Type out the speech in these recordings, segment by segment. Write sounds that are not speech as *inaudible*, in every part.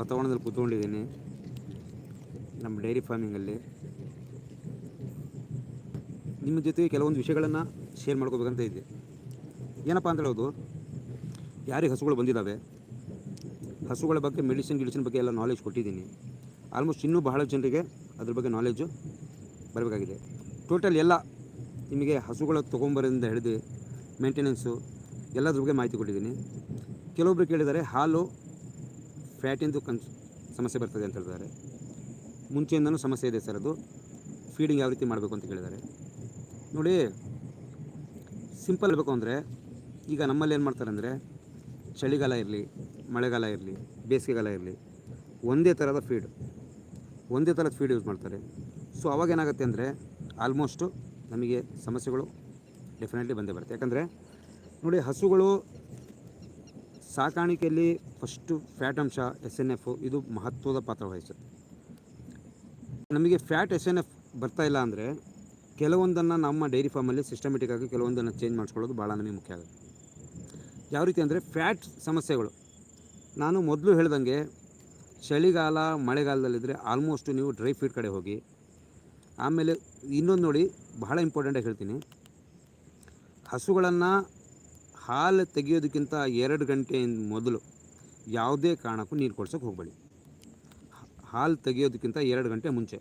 ವಾತಾವರಣದಲ್ಲಿ ಕೂತ್ಕೊಂಡಿದ್ದೀನಿ. ನಮ್ಮ ಡೈರಿ ಫಾರ್ಮಿಂಗಲ್ಲಿ. ನಿಮ್ಮ ಜೊತೆಗೆ ಕೆಲವೊಂದು ವಿಷಯಗಳನ್ನು ಶೇರ್ ಮಾಡ್ಕೋಬೇಕಂತ ಇದ್ದೆ. ಏನಪ್ಪ ಅಂತ ಹೇಳೋದು ಯಾರಿಗೆ ಹಸುಗಳು ಬಂದಿದ್ದಾವೆ ಹಸುಗಳ ಬಗ್ಗೆ ಮೆಡಿಸಿನ್ ಗಿಡಿಸಿನ ಬಗ್ಗೆ ಎಲ್ಲ ನಾಲೆಜ್ ಕೊಟ್ಟಿದ್ದೀನಿ. ಆಲ್ಮೋಸ್ಟ್ ಇನ್ನೂ ಬಹಳ ಜನರಿಗೆ ಅದ್ರ ಬಗ್ಗೆ ನಾಲೆಜು ಬರಬೇಕಾಗಿದೆ. ಟೋಟಲ್ ಎಲ್ಲ ನಿಮಗೆ ಹಸುಗಳ ತೊಗೊಂಬರೋದ್ರಿಂದ ಹಿಡಿದು ಮೇಂಟೆನೆನ್ಸು ಎಲ್ಲದ್ರ ಬಗ್ಗೆ ಮಾಹಿತಿ ಕೊಟ್ಟಿದ್ದೀನಿ. ಕೆಲವೊಬ್ಬರು ಕೇಳಿದ್ದಾರೆ, ಹಾಲು ಫ್ಯಾಟಿಂದು ಕನ್ ಸಮಸ್ಯೆ ಬರ್ತದೆ ಅಂತ ಹೇಳಿದ್ದಾರೆ. ಮುಂಚೆಯಿಂದನೂ ಸಮಸ್ಯೆ ಇದೆ ಸರ್ ಅದು. ಫೀಡಿಂಗ್ ಯಾವ ರೀತಿ ಮಾಡಬೇಕು ಅಂತ ಕೇಳಿದ್ದಾರೆ. ನೋಡಿ, ಸಿಂಪಲ್ ಇರಬೇಕು ಅಂದರೆ, ಈಗ ನಮ್ಮಲ್ಲಿ ಏನು ಮಾಡ್ತಾರೆ ಅಂದರೆ, ಚಳಿಗಾಲ ಇರಲಿ, ಮಳೆಗಾಲ ಇರಲಿ, ಬೇಸಿಗೆಗಾಲ ಇರಲಿ, ಒಂದೇ ಥರದ ಫೀಡ್ ಒಂದೇ ಥರದ ಫೀಡ್ ಯೂಸ್ ಮಾಡ್ತಾರೆ. ಸೊ ಅವಾಗ ಏನಾಗುತ್ತೆ ಅಂದರೆ ಆಲ್ಮೋಸ್ಟು ನಮಗೆ ಸಮಸ್ಯೆಗಳು ಡೆಫಿನೆಟ್ಲಿ ಬಂದೇ ಬರುತ್ತೆ. ಯಾಕಂದರೆ, ನೋಡಿ ಹಸುಗಳು ಸಾಕಾಣಿಕೆಯಲ್ಲಿ ಫಸ್ಟು ಫ್ಯಾಟ್ ಅಂಶ ಎಸ್ ಎನ್ ಎಫ್ ಇದು ಮಹತ್ವದ ಪಾತ್ರ ವಹಿಸುತ್ತೆ. ನಮಗೆ ಫ್ಯಾಟ್ ಎಸ್ ಎನ್ ಎಫ್ ಬರ್ತಾ ಇಲ್ಲ ಅಂದರೆ ಕೆಲವೊಂದನ್ನು ನಮ್ಮ ಡೈರಿ ಫಾರ್ಮಲ್ಲಿ ಸಿಸ್ಟಮೆಟಿಕ್ ಆಗಿ ಕೆಲವೊಂದನ್ನು ಚೇಂಜ್ ಮಾಡಿಸ್ಕೊಳ್ಳೋದು ಭಾಳ ನಮಗೆ ಮುಖ್ಯ ಆಗುತ್ತೆ. ಯಾವ ರೀತಿ ಅಂದರೆ ಫ್ಯಾಟ್ ಸಮಸ್ಯೆಗಳು. ನಾನು ಮೊದಲು ಹೇಳ್ದಂಗೆ ಚಳಿಗಾಲ ಮಳೆಗಾಲದಲ್ಲಿದ್ದರೆ ಆಲ್ಮೋಸ್ಟ್ ನೀವು ಡ್ರೈ ಫೀಡ್ ಕಡೆ ಹೋಗಿ, ಆಮೇಲೆ ಇನ್ನೊಂದು ನೋಡಿ ಬಹಳ ಇಂಪಾರ್ಟೆಂಟಾಗಿ ಹೇಳ್ತೀನಿ. ಹಸುಗಳನ್ನು ಹಾಲು ತೆಗೆಯೋದಕ್ಕಿಂತ ಎರಡು ಗಂಟೆ ಮೊದಲು ಯಾವುದೇ ಕಾರಣಕ್ಕೂ ನೀರು ಕೊಡ್ಸೋಕೆ ಹೋಗಬೇಡಿ. ಹಾಲು ತೆಗೆಯೋದಕ್ಕಿಂತ ಎರಡು ಗಂಟೆ ಮುಂಚೆ.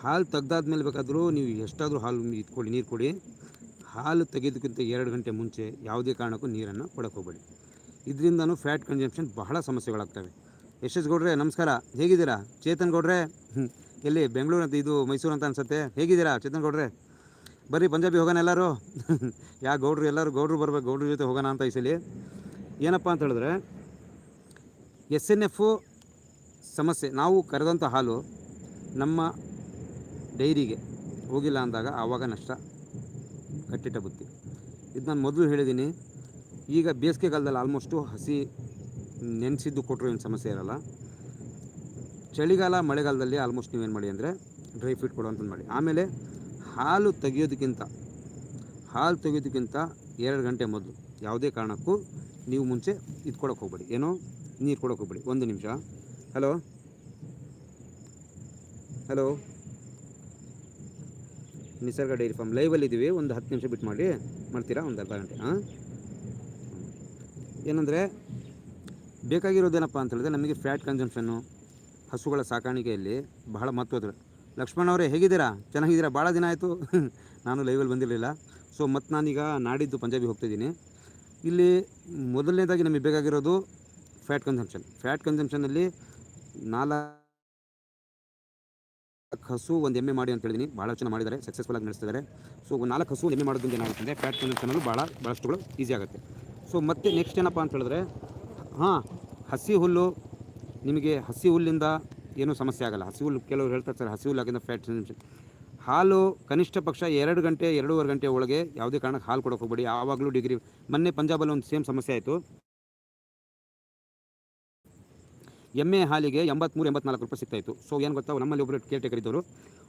ಹಾಲು ತೆಗ್ದಾದ್ಮೇಲೆ ಬೇಕಾದರೂ ನೀವು ಎಷ್ಟಾದರೂ ಹಾಲು ಇಟ್ಕೊಳ್ಳಿ ನೀರು ಕೊಡಿ. ಹಾಲು ತೆಗೆಯೋದಕ್ಕಿಂತ ಎರಡು ಗಂಟೆ ಮುಂಚೆ ಯಾವುದೇ ಕಾರಣಕ್ಕೂ ನೀರನ್ನು ಕೊಡೋಕೆ ಹೋಗಬೇಡಿ. ಇದರಿಂದನೂ ಫ್ಯಾಟ್ ಕನ್ಸಂಪ್ಷನ್ ಬಹಳ ಸಮಸ್ಯೆಗಳಾಗ್ತವೆ. ಯಶಸ್ ಗೌಡ್ರೆ, ನಮಸ್ಕಾರ. ಹೇಗಿದ್ದೀರಾ? ಚೇತನ್ ಗೌಡ್ರೆ. ಎಲ್ಲಿ? ಬೆಂಗಳೂರು ಅಂತ ಇದು ಮೈಸೂರು ಅಂತ ಅನ್ಸುತ್ತೆ. ಹೇಗಿದ್ದೀರಾ ಚೇತನ್ ಗೌಡ್ರೆ? ಬರ್ರಿ ಪಂಜಾಬಿ ಹೋಗೋಣ ಎಲ್ಲರೂ? *laughs* ಯಾ ಗೌಡ್ರು ಎಲ್ಲರೂ ಗೌಡ್ರು ಬರ್ಬೇಕು, ಗೌಡ್ರ ಜೊತೆ ಹೋಗೋಣ ಅಂತ ಇಸಲಿ ಸಲ. ಏನಪ್ಪ ಅಂತ ಹೇಳಿದ್ರೆ, ಎಸ್ ಎನ್ ಎಫು ಸಮಸ್ಯೆ, ನಾವು ಕರೆದಂಥ ಹಾಲು ನಮ್ಮ ಡೈರಿಗೆ ಹೋಗಿಲ್ಲ ಅಂದಾಗ ಆವಾಗ ನಷ್ಟ, ಕಟ್ಟಿಟ್ಟ ಬುತ್ತಿ. ಇದು ನಾನು ಮೊದಲು ಹೇಳಿದ್ದೀನಿ ಈಗ ಬೇಸಿಗೆಗಾಲದಲ್ಲಿ ಆಲ್ಮೋಸ್ಟು ಹಸಿ ನೆನೆಸಿದ್ದು ಕೊಟ್ಟರು ಏನು ಸಮಸ್ಯೆ ಇರಲ್ಲ. ಚಳಿಗಾಲ, ಮಳೆಗಾಲದಲ್ಲಿ ಆಲ್ಮೋಸ್ಟ್ ನೀವೇನು ಮಾಡಿ ಅಂದರೆ ಡ್ರೈ ಫೀಡ್ ಕೊಡುವಂಥದ್ದು ಮಾಡಿ. ಆಮೇಲೆ ಹಾಲು ತೆಗೆಯೋದಕ್ಕಿಂತ ಹಾಲು ತೆಗೆಯೋದಕ್ಕಿಂತ ಎರಡು ಗಂಟೆ ಮೊದಲು ಯಾವುದೇ ಕಾರಣಕ್ಕೂ ನೀವು ಮುಂಚೆ ಇದು ಕೊಡೋಕೆ ಹೋಗ್ಬೇಡಿ. ಏನೋ? ನೀರು ಕೊಡೋಕೆ ಹೋಗ್ಬೇಡಿ. ಒಂದು ನಿಮಿಷ. Hello hello Nisarga dairy farm ಲೈವಲ್ಲಿ ಇದ್ದೀವಿ. ಒಂದು ಹತ್ತು ನಿಮಿಷ ಬಿಟ್ಟು ಮಾಡಿ ಮಾಡ್ತೀರಾ? ಒಂದು ಅರ್ಧ ಗಂಟೆ ಹಾಂ ಏನಂದರೆ, ಬೇಕಾಗಿರೋದೇನಪ್ಪ ಅಂತ ಹೇಳಿದ್ರೆ ನಮಗೆ ಫ್ಯಾಟ್ ಕನ್ಸಂಪ್ಷನ್ನು, ಹಸುಗಳ ಸಾಕಾಣಿಕೆಯಲ್ಲಿ ಬಹಳ ಮಹತ್ವದ ಲಕ್ಷ್ಮಣ್ ಅವರೇ, ಹೇಗಿದ್ದೀರಾ? ಚೆನ್ನಾಗಿದ್ದೀರಾ? ಭಾಳ ದಿನ ಆಯಿತು. *laughs* ನಾನು ಲೈವಲ್ಲಿ ಬಂದಿರಲಿಲ್ಲ. ಸೊ ಮತ್ತು ನಾನೀಗ ನಾಡಿದ್ದು ಪಂಜಾಬಿ ಹೋಗ್ತಿದ್ದೀನಿ ಇಲ್ಲಿ ಮೊದಲನೇದಾಗಿ ನಮಗೆ ಬೇಕಾಗಿರೋದು ಫ್ಯಾಟ್ ಕನ್ಸಂಪ್ಷನ್ ಫ್ಯಾಟ್ ಕನ್ಸಂಪ್ಷನಲ್ಲಿ ನಾಲ್ಕು ಹಸು ಒಂದು ಎಮ್ಮೆ ಮಾಡಿ ಅಂತ ಹೇಳಿದ್ದೀನಿ ಭಾಳ ಚೆನ್ನಾಗಿ ಮಾಡಿದ್ದಾರೆ ಸಕ್ಸಸ್ಫುಲ್ ಆಗಿ ನಡೆಸ್ತಿದ್ದಾರೆ. ಸೊ ನಾಲ್ಕು ಹಸು ಎಮ್ಮೆ ಮಾಡೋದ್ರಿಂದ ಏನಾಗುತ್ತೆ ಫ್ಯಾಟ್ ಕನ್ಸಂಪ್ಷನಲ್ಲೂ ಭಾಳ ಭಾಳಷ್ಟುಗಳು ಈಸಿ ಆಗುತ್ತೆ. ಸೊ ಮತ್ತೆ ನೆಕ್ಸ್ಟ್ ಏನಪ್ಪ ಅಂತ ಹೇಳಿದ್ರೆ, ಹಾಂ, ಹಸಿ ಹುಲ್ಲು, ನಿಮಗೆ ಹಸಿ ಹುಲ್ಲಿಂದ ಏನೂ ಸಮಸ್ಯೆ ಆಗಲ್ಲ. ಹಸಿವು ಕೆಲವರು ಹೇಳ್ತಾರೆ ಸರ್, ಹಸಿವು ಆಗಿಂದ ಫ್ಯಾಟ್ ಹಾಲು ಕನಿಷ್ಠ ಪಕ್ಷ ಎರಡು ಗಂಟೆ, ಎರಡೂವರೆ ಗಂಟೆ ಒಳಗೆ ಯಾವುದೇ ಕಾರಣಕ್ಕೆ ಹಾಲು ಕೊಡೋಕೆ ಹೋಗಬೇಡಿ. ಆವಾಗಲೂ ಡಿಗ್ರಿ ಮೊನ್ನೆ ಪಂಜಾಬಲ್ಲಿ ಒಂದು ಸೇಮ್ ಸಮಸ್ಯೆ ಆಯಿತು. ಎಮ್ಮೆ ಹಾಲಿಗೆ ಎಂಬತ್ತ್ಮೂರು ಎಂಬತ್ನಾಲ್ಕು ರೂಪಾಯಿ ಸಿಗ್ತಾಯಿತ್ತು ಸೊ ಏನು ಗೊತ್ತಾ? ನಮ್ಮಲ್ಲಿ ಒಬ್ಬರು ಕೇರ್ ಟೇಕರ್ ಇದ್ದವರು.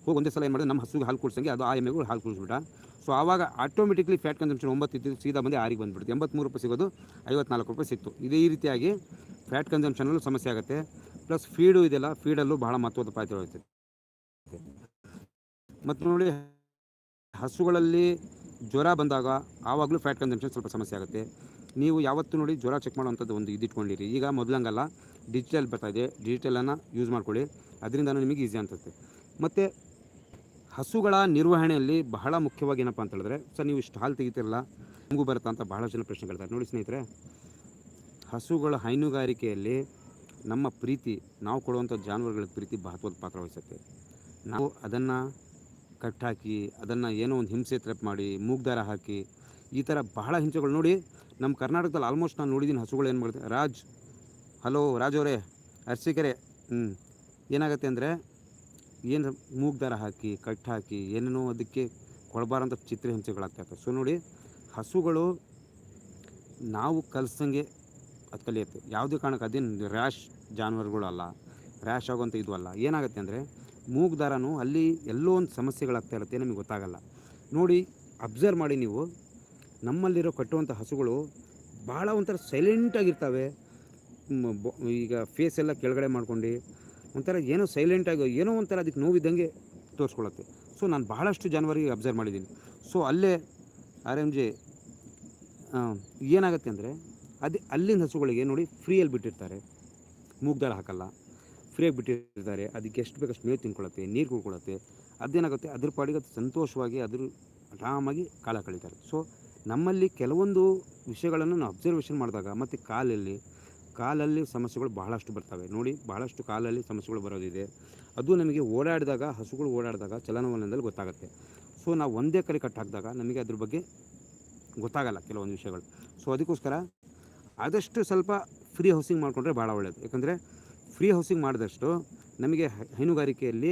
ಹೋಗಿ ಒಂದೇ ಸಲ ಏನು ಮಾಡಿದ್ರೆ? ನಮ್ಮ ಹಸುಗೆ ಹಾಲು ಕುಡಿಸಂಗೆ ಅದು ಆ ಎಮ್ಮೆಗಳು ಹಾಲು ಕುಡಿಸ್ಬಿಟ್ಟ. ಸೊ ಆವಾಗ ಆಟೋಮೆಟಿಕ್ಲಿ ಫ್ಯಾಟ್ ಕನ್ಸಂಪ್ಷನ್ ಒಂಬತ್ತು ಇದ್ದು ಸೀದಾ ಬಂದು ಆರಿಗೆ ಬಂದುಬಿಡ್ತು. ಎಂಬತ್ತ್ಮೂರು ರೂಪಾಯಿ ಸಿಗೋದು ಐವತ್ನಾಲ್ಕು ರೂಪಾಯಿ ಸಿಕ್ತು. ಇದೇ ರೀತಿಯಾಗಿ ಫ್ಯಾಟ್ ಕನ್ಸಂಪ್ಷನಲ್ಲೂ ಸಮಸ್ಯೆ ಆಗುತ್ತೆ. ಪ್ಲಸ್ ಫೀಡು ಇದೆಲ್ಲ ಫೀಡಲ್ಲೂ ಬಹಳ ಮಹತ್ವದ ಪಾತ್ರ ವಹಿಸುತ್ತೆ. ಮತ್ತು ನೋಡಿ, ಹಸುಗಳಲ್ಲಿ ಜ್ವರ ಬಂದಾಗ ಆವಾಗಲೂ ಫ್ಯಾಟ್ ಕನ್ಸಂಪ್ಷನ್ ಸ್ವಲ್ಪ ಸಮಸ್ಯೆ ಆಗುತ್ತೆ. ನೀವು ಯಾವತ್ತೂ ನೋಡಿ ಜ್ವರ ಚೆಕ್ ಮಾಡುವಂಥದ್ದು ಒಂದು ಇದಿಟ್ಕೊಂಡಿರಿ. ಈಗ ಮೊದಲಂಗಲ್ಲ ಡಿಜಿಟಲ್ ಬರ್ತಾ ಇದೆ. ಡಿಜಿಟಲನ್ನು ಯೂಸ್ ಮಾಡ್ಕೊಳ್ಳಿ. ಅದರಿಂದ ನಿಮಗೆ ಈಸಿ ಅನ್ಸುತ್ತೆ. ಮತ್ತು ಹಸುಗಳ ನಿರ್ವಹಣೆಯಲ್ಲಿ ಬಹಳ ಮುಖ್ಯವಾಗಿ ಏನಪ್ಪ ಅಂತ ಹೇಳಿದ್ರೆ, ಸರ್ ನೀವು ಇಷ್ಟು ಹಾಲು ತೆಗಿತಿರಲ್ಲ, ನಿಮಗೂ ಬರುತ್ತಾ ಅಂತ ಬಹಳ ಜನ ಪ್ರಶ್ನೆ ಕೇಳ್ತಾರೆ. ನೋಡಿ ಸ್ನೇಹಿತರೆ, ಹಸುಗಳ ಹೈನುಗಾರಿಕೆಯಲ್ಲಿ ನಮ್ಮ ಪ್ರೀತಿ, ನಾವು ಕೊಡುವಂಥ ಜಾನುವಾರುಗಳ ಪ್ರೀತಿ ಮಹತ್ವದ ಪಾತ್ರ ವಹಿಸುತ್ತೆ. ನಾವು ಅದನ್ನು ಕಟ್ಟಾಕಿ, ಅದನ್ನು ಏನೋ ಒಂದು ಹಿಂಸೆ ತ್ರೆಪ್ ಮಾಡಿ, ಮೂಗ್ದಾರ ಹಾಕಿ, ಈ ಥರ ಬಹಳ ಹಿಂಸೆಗಳು ನೋಡಿ ನಮ್ಮ ಕರ್ನಾಟಕದಲ್ಲಿ ಆಲ್ಮೋಸ್ಟ್ ನಾನು ನೋಡಿದ್ದೀನಿ ಹಸುಗಳು ಏನು ಮಾಡ್ತಾರೆ ರಾಜ್, ಹಲೋ ರಾಜ್ ಅವರೇ ಅರ್ಸಿಕೆರೆ ಹ್ಞೂ ಏನಾಗುತ್ತೆ ಅಂದರೆ ಏನು ಮೂಗ್ದಾರ ಹಾಕಿ, ಕಟ್ ಹಾಕಿ, ಏನೇನೋ ಅದಕ್ಕೆ ಕೊಡಬಾರಂಥ ಚಿತ್ರ ಹಿಂಸೆಗಳಾಗ್ತಾ ಇರ್ತವೆ. ಸೊ ನೋಡಿ, ಹಸುಗಳು ನಾವು ಕಲಿಸಂಗೆ ಅದು ಕಲಿಯುತ್ತೆ ಯಾವುದೇ ಕಾರಣಕ್ಕೆ ಅದೇನು ರ್ಯಾಶ್ ಜಾನುವಾರುಗಳಲ್ಲ ರ್ಯಾಶ್ ಆಗುವಂಥ ಇದು ಅಲ್ಲ. ಏನಾಗುತ್ತೆ ಅಂದರೆ ಮೂಗು ದಾರನೂ ಅಲ್ಲಿ ಎಲ್ಲೋ ಒಂದು ಸಮಸ್ಯೆಗಳಾಗ್ತಾ ಇರುತ್ತೆ ನಮಗೆ ಗೊತ್ತಾಗಲ್ಲ. ನೋಡಿ ಅಬ್ಸರ್ವ್ ಮಾಡಿ ನೀವು. ನಮ್ಮಲ್ಲಿರೋ ಕಟ್ಟುವಂಥ ಹಸುಗಳು ಭಾಳ ಒಂಥರ ಸೈಲೆಂಟಾಗಿರ್ತವೆ ಈಗ ಫೇಸ್ ಎಲ್ಲ ಕೆಳಗಡೆ ಮಾಡ್ಕೊಂಡು ಒಂಥರ ಏನೋ ಸೈಲೆಂಟಾಗಿ ಏನೋ ಒಂಥರ ಅದಕ್ಕೆ ನೋವಿದ್ದಂಗೆ ತೋರಿಸ್ಕೊಳತ್ತೆ ಸೊ ನಾನು ಬಹಳಷ್ಟು ಜಾನುವಾರಿಗೆ ಅಬ್ಸರ್ವ್ ಮಾಡಿದ್ದೀನಿ. ಸೊ ಅಲ್ಲೇ ಆರ್ ಎಂ ಜೆ ಏನಾಗುತ್ತೆ ಅಂದರೆ ಅದೇ ಅಲ್ಲಿನ ಹಸುಗಳಿಗೆ ನೋಡಿ ಫ್ರೀಯಲ್ಲಿ ಬಿಟ್ಟಿರ್ತಾರೆ. ಮೂಗ್ದಾರ ಹಾಕಲ್ಲ. ಫ್ರೀಯಾಗಿ ಬಿಟ್ಟಿರ್ತಾರೆ. ಅದಕ್ಕೆ ಎಷ್ಟು ಬೇಕಷ್ಟು ಮೇವು ತಿನ್ಕೊಳತ್ತೆ, ನೀರು ಕುಡ್ಕೊಳತ್ತೆ. ಅದೇನಾಗುತ್ತೆ? ಅದ್ರ ಪಾಡಿಗೆ ಅದು ಸಂತೋಷವಾಗಿ ಅದ್ರ ಆರಾಮಾಗಿ ಕಾಲ ಕಳೀತಾರೆ. ಸೊ ನಮ್ಮಲ್ಲಿ ಕೆಲವೊಂದು ವಿಷಯಗಳನ್ನು ನಾವು ಅಬ್ಸರ್ವೇಷನ್ ಮಾಡಿದಾಗ ಮತ್ತು ಕಾಲಲ್ಲಿ ಕಾಲಲ್ಲಿ ಸಮಸ್ಯೆಗಳು ಬಹಳಷ್ಟು ಬರ್ತವೆ. ನೋಡಿ, ಬಹಳಷ್ಟು ಕಾಲಲ್ಲಿ ಸಮಸ್ಯೆಗಳು ಬರೋದಿದೆ. ಅದು ನಮಗೆ ಓಡಾಡಿದಾಗ, ಹಸುಗಳು ಓಡಾಡಿದಾಗ ಚಲನವಲನದಲ್ಲಿ ಗೊತ್ತಾಗುತ್ತೆ. ಸೊ ನಾವು ಒಂದೇ ಕಡೆ ಕಟ್ ಹಾಕಿದಾಗ ನಮಗೆ ಅದ್ರ ಬಗ್ಗೆ ಗೊತ್ತಾಗಲ್ಲ ಕೆಲವೊಂದು ವಿಷಯಗಳು. ಸೊ ಅದಕ್ಕೋಸ್ಕರ ಆದಷ್ಟು ಸ್ವಲ್ಪ ಫ್ರೀ ಹೌಸಿಂಗ್ ಮಾಡಿಕೊಂಡ್ರೆ ಭಾಳ ಒಳ್ಳೆಯದು ಯಾಕಂದರೆ ಫ್ರೀ ಹೌಸಿಂಗ್ ಮಾಡಿದಷ್ಟು ನಮಗೆ ಹೈನುಗಾರಿಕೆಯಲ್ಲಿ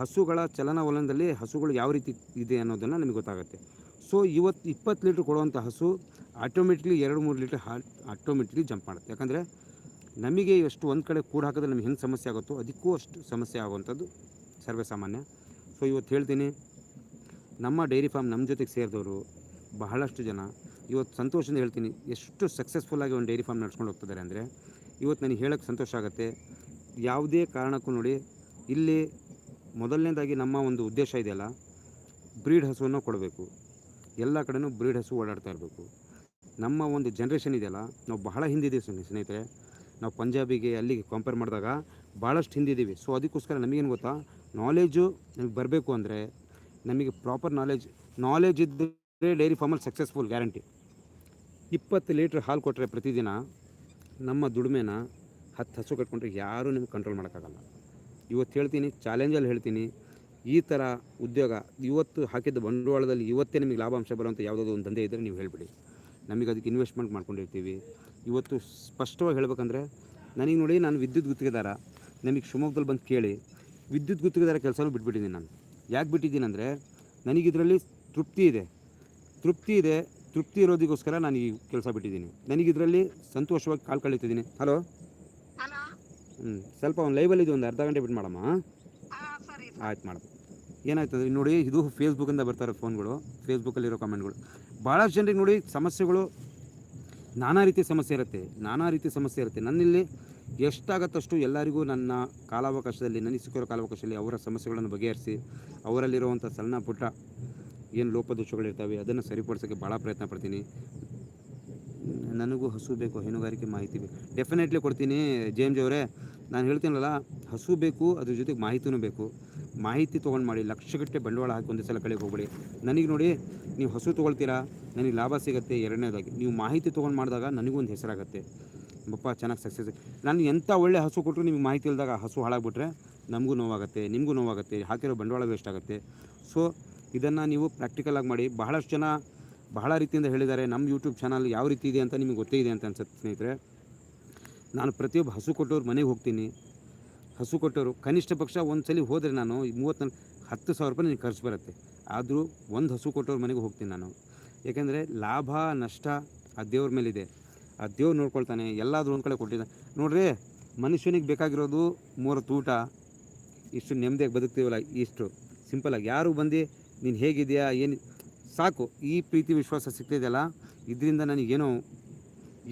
ಹಸುಗಳ ಚಲನವಲನದಲ್ಲಿ ಹಸುಗಳು ಯಾವ ರೀತಿ ಇದೆ ಅನ್ನೋದನ್ನು ನಮಗೆ ಗೊತ್ತಾಗುತ್ತೆ. ಸೊ ಇವತ್ತು ಇಪ್ಪತ್ತು ಲೀಟ್ರ್ ಕೊಡುವಂಥ ಹಸು ಆಟೋಮೆಟಿಕ್ಲಿ ಎರಡು ಮೂರು ಲೀಟ್ರ್ ಹಾ ಆಟೋಮೆಟಿಕ್ಲಿ ಜಂಪ್ ಮಾಡುತ್ತೆ. ಯಾಕಂದರೆ ನಮಗೆ ಎಷ್ಟು ಒಂದು ಕಡೆ ಕೂಡ ಹಾಕಿದ್ರೆ ನಮಗೆ ಹೆಂಗೆ ಸಮಸ್ಯೆ ಆಗುತ್ತೋ ಅದಕ್ಕೂ ಅಷ್ಟು ಸಮಸ್ಯೆ ಆಗುವಂಥದ್ದು ಸರ್ವೇ ಸಾಮಾನ್ಯ ಸೊ ಇವತ್ತು ಹೇಳ್ತೀನಿ, ನಮ್ಮ ಡೈರಿ ಫಾರ್ಮ್ ನಮ್ಮ ಜೊತೆಗೆ ಸೇರಿದವರು ಬಹಳಷ್ಟು ಜನ. ಇವತ್ತು ಸಂತೋಷದಿಂದ ಹೇಳ್ತೀನಿ, ಎಷ್ಟು ಸಕ್ಸಸ್ಫುಲ್ಲಾಗಿ ಒಂದು ಡೈರಿ ಫಾರ್ಮ್ ನಡ್ಸ್ಕೊಂಡು ಹೋಗ್ತಿದ್ದಾರೆ ಅಂದರೆ, ಇವತ್ತು ನನಗೆ ಹೇಳೋಕ್ಕೆ ಸಂತೋಷ ಆಗುತ್ತೆ. ಯಾವುದೇ ಕಾರಣಕ್ಕೂ ನೋಡಿ, ಇಲ್ಲಿ ಮೊದಲನೇದಾಗಿ ನಮ್ಮ ಒಂದು ಉದ್ದೇಶ ಇದೆಯಲ್ಲ ಬ್ರೀಡ್ ಹಸುವನ್ನು ಕೊಡಬೇಕು. ಎಲ್ಲ ಕಡೆನೂ ಬ್ರೀಡ್ ಹಸು ಓಡಾಡ್ತಾ ಇರಬೇಕು. ನಮ್ಮ ಒಂದು ಜನ್ರೇಷನ್ ಇದೆಯಲ್ಲ, ನಾವು ಬಹಳ ಹಿಂದಿದ್ದೀವಿ ಸ್ನೇ- ಸ್ನೇಹಿತರೆ. ನಾವು ಪಂಜಾಬಿಗೆ ಅಲ್ಲಿಗೆ ಕಂಪೇರ್ ಮಾಡಿದಾಗ ಭಾಳಷ್ಟು ಹಿಂದಿದ್ದೀವಿ. ಸೊ ಅದಕ್ಕೋಸ್ಕರ ನಮಗೇನು ಗೊತ್ತಾ ನಾಲೇಜು ನಮಗೆ ಬರಬೇಕು ಅಂದರೆ, ನಮಗೆ ಪ್ರಾಪರ್ ನಾಲೇಜ್ ನಾಲೇಜ್ ಇದ್ದರೆ ಡೈರಿ ಫಾರ್ಮಲ್ಲಿ ಸಕ್ಸಸ್ಫುಲ್ ಗ್ಯಾರಂಟಿ. ಇಪ್ಪತ್ತು ಲೀಟ್ರ್ ಹಾಲು ಕೊಟ್ಟರೆ ಪ್ರತಿದಿನ ನಮ್ಮ ದುಡಿಮೆನ ಹತ್ತು ಹಸು ಕಟ್ಕೊಂಡ್ರೆ ಯಾರೂ ನಿಮ್ಗೆ ಕಂಟ್ರೋಲ್ ಮಾಡೋಕ್ಕಾಗಲ್ಲ. ಇವತ್ತು ಹೇಳ್ತೀನಿ ಚಾಲೆಂಜಲ್ಲಿ ಹೇಳ್ತೀನಿ, ಈ ಥರ ಉದ್ಯೋಗ ಇವತ್ತು ಹಾಕಿದ್ದ ಬಂಡವಾಳದಲ್ಲಿ ಇವತ್ತೇ ನಿಮಗೆ ಲಾಭಾಂಶ ಬರುವಂಥ ಯಾವುದಾದ್ರು ಒಂದು ದಂಧೆ ಇದ್ದರೆ ನೀವು ಹೇಳಿಬಿಡಿ. ನಮಗೆ ಅದಕ್ಕೆ ಇನ್ವೆಸ್ಟ್ಮೆಂಟ್ ಮಾಡ್ಕೊಂಡಿರ್ತೀವಿ. ಇವತ್ತು ಸ್ಪಷ್ಟವಾಗಿ ಹೇಳ್ಬೇಕಂದ್ರೆ, ನನಗೆ ನೋಡಿ ನಾನು ವಿದ್ಯುತ್ ಗುತ್ತಿಗೆದಾರ, ನಮಗೆ ಶಿವಮೊಗ್ಗದಲ್ಲಿ ಬಂದು ಕೇಳಿ, ವಿದ್ಯುತ್ ಗುತ್ತಿಗೆದಾರ ಕೆಲಸನೂ ಬಿಟ್ಬಿಟ್ಟಿದ್ದೀನಿ ನಾನು. ಯಾಕೆ ಬಿಟ್ಟಿದ್ದೀನಿ ಅಂದರೆ, ನನಗಿದರಲ್ಲಿ ತೃಪ್ತಿ ಇದೆ. ತೃಪ್ತಿ ಇದೆ ತೃಪ್ತಿ ಇರೋದಕ್ಕೋಸ್ಕರ ನಾನು ಈ ಕೆಲಸ ಬಿಟ್ಟಿದ್ದೀನಿ. ನನಗೆ ಇದರಲ್ಲಿ ಸಂತೋಷವಾಗಿ ಕಾಲು ಕಳೀತಿದ್ದೀನಿ. ಹಲೋ ಹ್ಞೂ ಸ್ವಲ್ಪ ಒಂದು ಲೈವಲ್ಲಿ ಇದು ಒಂದು ಅರ್ಧ ಗಂಟೆ ಬಿಟ್ಟು ಮಾಡಮ್ಮ. ಆಯ್ತು ಮಾಡಮ್ಮ ಏನಾಯ್ತು ಅಂದರೆ ನೋಡಿ ಇದು ಫೇಸ್ಬುಕ್ಕಿಂದ ಬರ್ತಾರೆ ಫೋನ್ಗಳು ಫೇಸ್ಬುಕ್ಕಲ್ಲಿರೋ ಕಮೆಂಟ್ಗಳು ಭಾಳಷ್ಟು ಜನರಿಗೆ ನೋಡಿ ಸಮಸ್ಯೆಗಳು ನಾನಾ ರೀತಿಯ ಸಮಸ್ಯೆ ಇರುತ್ತೆ ನಾನಾ ರೀತಿಯ ಸಮಸ್ಯೆ ಇರುತ್ತೆ. ನನ್ನಲ್ಲಿ ಎಷ್ಟಾಗತ್ತಷ್ಟು ಎಲ್ಲರಿಗೂ ನನ್ನ ಕಾಲಾವಕಾಶದಲ್ಲಿ ನನಗೆ ಸಿಕ್ಕಿರೋ ಕಾಲಾವಕಾಶದಲ್ಲಿ ಅವರ ಸಮಸ್ಯೆಗಳನ್ನು ಬಗೆಹರಿಸಿ ಅವರಲ್ಲಿರುವಂಥ ಸಣ್ಣ ಪುಟ್ಟ ಏನು ಲೋಪದೋಷಗಳಿರ್ತವೆ ಅದನ್ನು ಸರಿಪಡಿಸೋಕ್ಕೆ ಭಾಳ ಪ್ರಯತ್ನ ಪಡ್ತೀನಿ. ನನಗೂ ಹಸು ಬೇಕು, ಹೈನುಗಾರಿಕೆ ಮಾಹಿತಿ ಬೇಕು. ಡೆಫಿನೆಟ್ಲಿ ಕೊಡ್ತೀನಿ. ಜೇಮ್ಜ್ ಅವರೇ, ನಾನು ಹೇಳ್ತೀನಲ್ಲ, ಹಸು ಬೇಕು, ಅದ್ರ ಜೊತೆಗೆ ಮಾಹಿತಿನೂ ಬೇಕು. ಮಾಹಿತಿ ತೊಗೊಂಡು ಮಾಡಿ ಲಕ್ಷಗಟ್ಟೆ ಬಂಡವಾಳ ಹಾಕಿ ಒಂದೇ ಸಲ ಕಳೆಗೆ ಹೋಗ್ಬೇಡಿ. ನನಗೆ ನೋಡಿ, ನೀವು ಹಸು ತೊಗೊಳ್ತೀರಾ? ನನಗೆ ಲಾಭ ಸಿಗುತ್ತೆ ಎರಡನೇದಾಗಿ. ನೀವು ಮಾಹಿತಿ ತೊಗೊಂಡು ಮಾಡಿದಾಗ ನನಗೂ ಒಂದು ಹೆಸರಾಗುತ್ತೆ. ಬಪ್ಪ, ಚೆನ್ನಾಗಿ ಸಕ್ಸಸ್ ನಾನು ಎಂಥ ಒಳ್ಳೆ ಹಸು ಕೊಟ್ಟರು ನಿಮಗೆ ಮಾಹಿತಿ ಇಲ್ಲದಾಗ ಹಸು ಹಾಳಾಗ್ಬಿಟ್ರೆ ನಮಗೂ ನೋವಾಗುತ್ತೆ, ನಿಮಗೂ ನೋವಾಗುತ್ತೆ, ಹಾಕಿರೋ ಬಂಡವಾಳ ವೇಸ್ಟ್ ಆಗುತ್ತೆ. ಸೊ ಇದನ್ನು ನೀವು ಪ್ರಾಕ್ಟಿಕಲಾಗಿ ಮಾಡಿ. ಬಹಳಷ್ಟು ಜನ ಬಹಳ ರೀತಿಯಿಂದ ಹೇಳಿದ್ದಾರೆ ನಮ್ಮ ಯೂಟ್ಯೂಬ್ ಚಾನಲ್ ಯಾವ ರೀತಿ ಇದೆ ಅಂತ ನಿಮಗೆ ಗೊತ್ತೇ ಇದೆ ಅಂತ ಅನ್ಸುತ್ತೆ ಸ್ನೇಹಿತರೆ. ನಾನು ಪ್ರತಿಯೊಬ್ಬ ಹಸು ಕೊಟ್ಟವ್ರ ಮನೆಗೆ ಹೋಗ್ತೀನಿ. ಹಸು ಕೊಟ್ಟವರು, ಕನಿಷ್ಠ ಪಕ್ಷ ಒಂದು ಸಲ ಹೋದರೆ ನಾನು ಮೂವತ್ತು ಹತ್ತು ಸಾವಿರ ರೂಪಾಯಿ ನನಗೆ ಖರ್ಚು ಬರುತ್ತೆ. ಆದರೂ ಒಂದು ಹಸು ಕೊಟ್ಟವ್ರ ಮನೆಗೆ ಹೋಗ್ತೀನಿ ನಾನು. ಏಕೆಂದರೆ ಲಾಭ, ನಷ್ಟ ಆ ದೇವ್ರ ಮೇಲಿದೆ. ಆ ದೇವ್ರು ನೋಡ್ಕೊಳ್ತಾನೆ, ಎಲ್ಲಾದರೂ ಒಂದು ಕಡೆ ಕೊಟ್ಟಿದ್ದಾನೆ ನೋಡ್ರಿ, ಮನುಷ್ಯನಿಗೆ ಬೇಕಾಗಿರೋದು ಮೂರು ಊಟ. ಇಷ್ಟು ನೆಮ್ಮದಿಯಾಗಿ ಬದುಕ್ತೀವಲ್ಲ, ಇಷ್ಟು. ಸಿಂಪಲಾಗಿ ಯಾರು ಬಂದು ನೀನು ಹೇಗಿದೆಯಾ, ಏನು, ಸಾಕು, ಈ ಪ್ರೀತಿ, ವಿಶ್ವಾಸ ಸಿಗ್ತಿದೆಯಲ್ಲ ಇದರಿಂದ ನನಗೇನೋ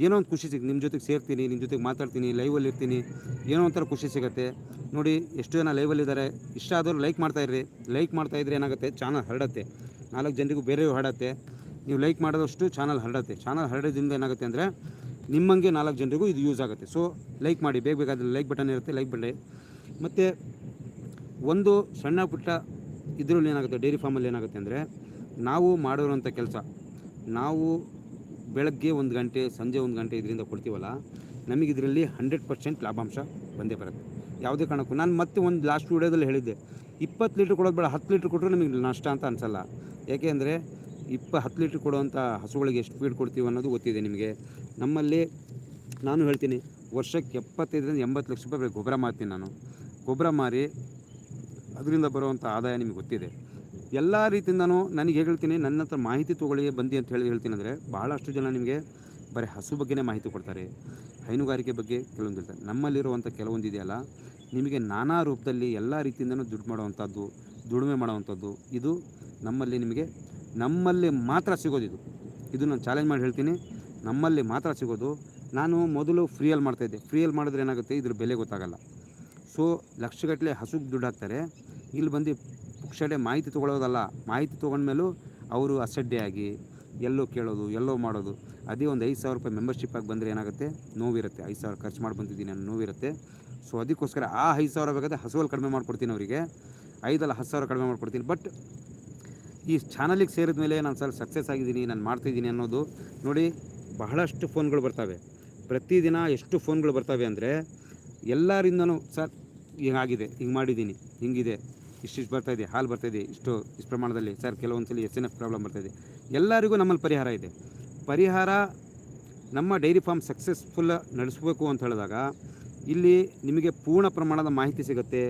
ಏನೋ ಒಂದು ಖುಷಿ ಸಿಗುತ್ತೆ ನಿಮ್ಮ ಜೊತೆಗೆ ಸೇರ್ತೀನಿ ನಿಮ್ಮ ಜೊತೆಗೆ ಮಾತಾಡ್ತೀನಿ ಲೈವಲ್ಲಿ ಇರ್ತೀನಿ, ಏನೋ ಒಂಥರ ಖುಷಿ ಸಿಗುತ್ತೆ. ನೋಡಿ, ಎಷ್ಟು ಜನ ಲೈವಲ್ಲಿದ್ದಾರೆ ಇಷ್ಟ ಆದವರು ಲೈಕ್ ಮಾಡ್ತಾಯಿರ್ರಿ ಲೈಕ್ ಮಾಡ್ತಾಯಿದ್ರೆ ಏನಾಗುತ್ತೆ ಚಾನಲ್ ಹರಡತ್ತೆ. ನಾಲ್ಕು ಜನರಿಗೂ ಬೇರೆ ಹರಡತ್ತೆ ನೀವು ಲೈಕ್ ಮಾಡಿದಷ್ಟು ಚಾನಲ್ ಹರಡತ್ತೆ. ಚಾನಲ್ ಹರಡೋದ್ರಿಂದ ಏನಾಗುತ್ತೆ ಅಂದರೆ, ನಿಮ್ಮಂಗೆ ನಾಲ್ಕು ಜನರಿಗೂ ಇದು ಯೂಸ್ ಆಗುತ್ತೆ. ಸೊ ಲೈಕ್ ಮಾಡಿ, ಬೇಗ ಬೇಕಾದ್ರೆ ಲೈಕ್ ಬಟನ್ ಇರುತ್ತೆ ಲೈಕ್ ಬಟನ್ ಮತ್ತು, ಒಂದು ಸಣ್ಣ ಪುಟ್ಟ ಇದರಲ್ಲಿ ಏನಾಗುತ್ತೆ, ಡೈರಿ ಫಾರ್ಮಲ್ಲಿ ಏನಾಗುತ್ತೆ ಅಂದರೆ, ನಾವು ಮಾಡಿರೋಂಥ ಕೆಲಸ, ನಾವು ಬೆಳಗ್ಗೆ ಒಂದು ಗಂಟೆ, ಸಂಜೆ ಒಂದು ಗಂಟೆ ಇದರಿಂದ ಕೊಡ್ತೀವಲ್ಲ, ನಮಗೆ ಇದರಲ್ಲಿ ಹಂಡ್ರೆಡ್ ಪರ್ಸೆಂಟ್ ಲಾಭಾಂಶ ಬಂದೇ ಬರುತ್ತೆ. ಯಾವುದೇ ಕಾರಣಕ್ಕೂ. ನಾನು ಮತ್ತೆ ಒಂದು ಲಾಸ್ಟ್ ವಿಡಿಯೋದಲ್ಲಿ ಹೇಳಿದ್ದೆ, ಇಪ್ಪತ್ತು ಲೀಟ್ರ್ ಕೊಡೋದು ಬೇಡ, ಹತ್ತು ಲೀಟ್ರ್ ಕೊಟ್ಟರು ನಿಮಗೆ ನಷ್ಟ ಅಂತ ಅನಿಸಲ್ಲ. ಯಾಕೆ ಅಂದರೆ, ಇಪ್ಪ, ಹತ್ತು ಲೀಟ್ರ್ ಕೊಡುವಂಥ ಹಸುಗಳಿಗೆ ಎಷ್ಟು ಫೀಡ್ ಕೊಡ್ತೀವಿ ಅನ್ನೋದು ಗೊತ್ತಿದೆ ನಿಮಗೆ. ನಮ್ಮಲ್ಲಿ, ನಾನು ಹೇಳ್ತೀನಿ, ವರ್ಷಕ್ಕೆ ಎಪ್ಪತ್ತೈದರಿಂದ ಎಂಬತ್ತು ಲಕ್ಷ ರೂಪಾಯಿ ಗೊಬ್ಬರ ಮಾಡ್ತೀನಿ ನಾನು. ಗೊಬ್ಬರ ಮಾರಿ ಅದರಿಂದ ಬರುವಂಥ ಆದಾಯ ನಿಮಗೆ ಗೊತ್ತಿದೆ. ಎಲ್ಲ ರೀತಿಯಿಂದನೂ ನನಗೆ ಹೇಳ್ತೀನಿ, ನನ್ನ ಹತ್ರ ಮಾಹಿತಿ ತೊಗೊಳ್ಳಿ, ಬಂದು ಅಂತ ಹೇಳಿ ಹೇಳ್ತೀನಿ ಅಂದರೆ ಭಾಳಷ್ಟು ಜನ ನಿಮಗೆ ಬರೀ ಹಸು ಬಗ್ಗೆನೇ ಮಾಹಿತಿ ಕೊಡ್ತಾರೆ. ಹೈನುಗಾರಿಕೆ ಬಗ್ಗೆ ಕೆಲವೊಂದು ಇರ್ತಾರೆ. ನಮ್ಮಲ್ಲಿರುವಂಥ ಕೆಲವೊಂದು ಇದೆಯಲ್ಲ, ನಿಮಗೆ ನಾನಾ ರೂಪದಲ್ಲಿ ಎಲ್ಲ ರೀತಿಯಿಂದನೂ ದುಡ್ಡು ಮಾಡುವಂಥದ್ದು, ದುಡಿಮೆ ಮಾಡುವಂಥದ್ದು, ಇದು ನಮ್ಮಲ್ಲಿ ನಿಮಗೆ, ನಮ್ಮಲ್ಲಿ ಮಾತ್ರ ಸಿಗೋದು ಇದು ಇದು ನಾನು ಚಾಲೆಂಜ್ ಮಾಡಿ ಹೇಳ್ತೀನಿ, ನಮ್ಮಲ್ಲಿ ಮಾತ್ರ ಸಿಗೋದು. ನಾನು ಮೊದಲು ಫ್ರೀಯಲ್ಲಿ ಮಾಡ್ತಾಯಿದ್ದೆ ಫ್ರೀಯಲ್ಲಿ ಮಾಡಿದ್ರೆ ಏನಾಗುತ್ತೆ? ಇದ್ರ ಬೆಲೆ ಗೊತ್ತಾಗಲ್ಲ. ಸೊ ಲಕ್ಷಗಟ್ಟಲೆ ಹಸುಗೆ ದುಡ್ಡು ಹಾಕ್ತಾರೆ. ಇಲ್ಲಿ ಬಂದು ಪುಕ್ಷಡೆ ಮಾಹಿತಿ ತೊಗೊಳೋದಲ್ಲ ಮಾಹಿತಿ ತೊಗೊಂಡ್ಮೇಲೂ ಅವರು ಅಸಡ್ಡೆ ಆಗಿ ಎಲ್ಲೋ ಕೇಳೋದು, ಎಲ್ಲೋ ಮಾಡೋದು. ಅದೇ ಒಂದು ಐದು ಸಾವಿರ ರೂಪಾಯಿ ಮೆಂಬರ್ಶಿಪ್ ಆಗಿ ಬಂದರೆ ಏನಾಗುತ್ತೆ? ನೋವಿರುತ್ತೆ. ಐದು ಸಾವಿರ ಖರ್ಚು ಮಾಡಿ ಬಂದಿದ್ದೀನಿ ಅನ್ನೋ ನೋವಿರುತ್ತೆ. ಸೊ ಅದಕ್ಕೋಸ್ಕರ ಆ ಐದು ಸಾವಿರ ಬೇಕಾದ್ರೆ ಹಸುವಲ್ಲಿ ಕಡಿಮೆ ಮಾಡಿಕೊಡ್ತೀನಿ ಅವರಿಗೆ. ಐದಲ್ಲ ಹತ್ತು ಸಾವಿರ ಕಡಿಮೆ ಮಾಡಿಕೊಡ್ತೀನಿ. ಬಟ್ ಈ ಚಾನಲಿಗೆ ಸೇರಿದ ಮೇಲೆ ನಾನು ಸ್ವಲ್ಪ ಸಕ್ಸಸ್ ಆಗಿದ್ದೀನಿ, ನಾನು ಮಾಡ್ತಿದ್ದೀನಿ ಅನ್ನೋದು ನೋಡಿ ಬಹಳಷ್ಟು ಫೋನ್ಗಳು ಬರ್ತವೆ. ಪ್ರತಿದಿನ ಎಷ್ಟು ಫೋನ್ಗಳು ಬರ್ತವೆ ಅಂದರೆ ಎಲ್ಲರಿಂದನೂ ಸರ್ ಹಿಂಗಾಗಿದೆ ಹಿಂಗೆ ಮಾಡಿದ್ದೀನಿ. ಹಿಂಗಿದೆ. ಇಷ್ಟಿಷ್ಟು ಬರ್ತಾಯಿದೆ ಹಾಲು ಬರ್ತಾಯಿದೆ ಇಷ್ಟು ಇಷ್ಟು ಪ್ರಮಾಣದಲ್ಲಿ. ಸರ್ ಕೆಲವೊಂದು ಸಲ ಎಸ್ ಎನ್ ಎಫ್ ಪ್ರಾಬ್ಲಮ್ ಬರ್ತಾಯಿದೆ ಎಲ್ಲರಿಗೂ ನಮ್ಮಲ್ಲಿ ಪರಿಹಾರ ಇದೆ. ಪರಿಹಾರ ನಮ್ಮ ಡೈರಿ ಫಾರ್ಮ್ ಸಕ್ಸಸ್ಫುಲ್ ನಡೆಸಬೇಕು ಅಂತ ಹೇಳಿದಾಗ ಇಲ್ಲಿ ನಿಮಗೆ ಪೂರ್ಣ ಪ್ರಮಾಣದ ಮಾಹಿತಿ ಸಿಗುತ್ತೆ.